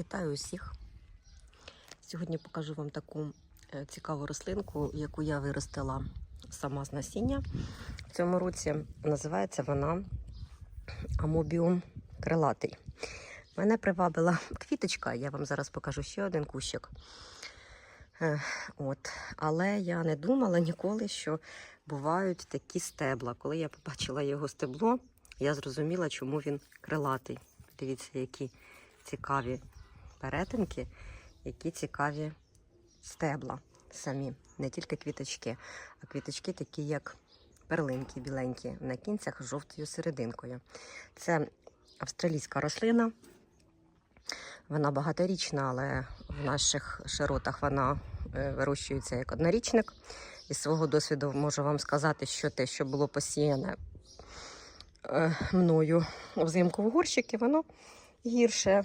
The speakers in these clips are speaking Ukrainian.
Вітаю усіх! Сьогодні покажу вам таку е, цікаву рослинку, яку я виростила сама з насіння. В цьому році називається вона амобіум крилатий. Мене привабила квіточка, я вам зараз покажу ще один кущик. Е, От. Але я не думала ніколи, що бувають такі стебла. Коли я побачила його стебло, я зрозуміла, чому він крилатий. Дивіться, які цікаві перетинки, які цікаві стебла самі, не тільки квіточки, а квіточки такі, як перлинки біленькі, на кінцях з жовтою серединкою. Це австралійська рослина. Вона багаторічна, але в наших широтах вона е, вирощується як однорічник. Із свого досвіду можу вам сказати, що те, що було посіяне е, мною взимку в горщики, воно гірше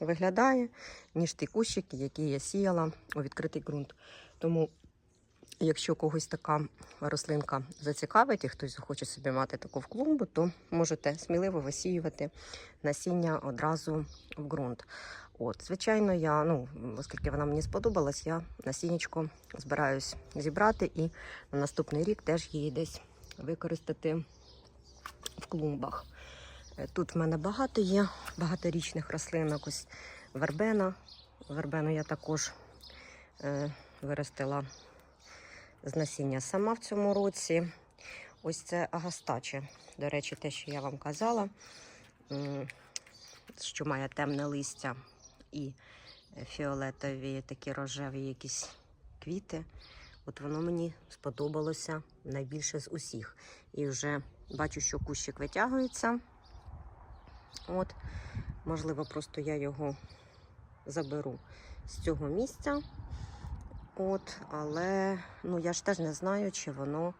виглядає, ніж ті кущики, які я сіяла у відкритий ґрунт. Тому, якщо когось така рослинка зацікавить і хтось захоче собі мати таку в клумбу, то можете сміливо висіювати насіння одразу в ґрунт. От, звичайно, я, ну, оскільки вона мені сподобалась, я насіннячко збираюсь зібрати і на наступний рік теж її десь використати в клумбах. Е, Тут в мене багато є багаторічних рослинок. Ось вербена. Вербену я також е, виростила з насіння сама в цьому році. Ось це агастаче. До речі, те, що я вам казала, що має темне листя і фіолетові, такі рожеві якісь квіти. От воно мені сподобалося найбільше з усіх. І вже бачу, що кущик витягується. От, можливо, просто я його заберу з цього місця. От, але ну, я ж теж не знаю, чи воно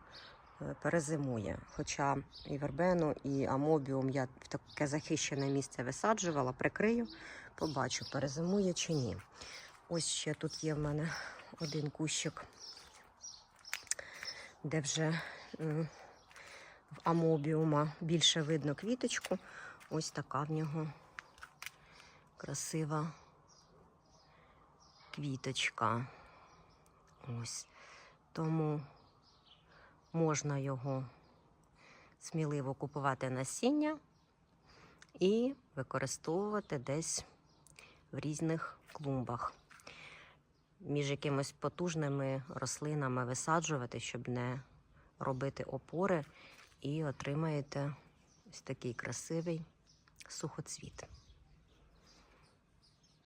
е, перезимує. Хоча і вербену, і амобіум я в таке захищене місце висаджувала, прикрию, побачу, перезимує чи ні. Ось ще тут є в мене один кущик, де вже амобіума більше видно квіточку. Ось така в нього красива квіточка. Ось. Тому можна його сміливо купувати насіння і використовувати десь в різних клумбах. Між якимись потужними рослинами висаджувати, щоб не робити опори, і отримаєте ось такий красивий сухоцвіт.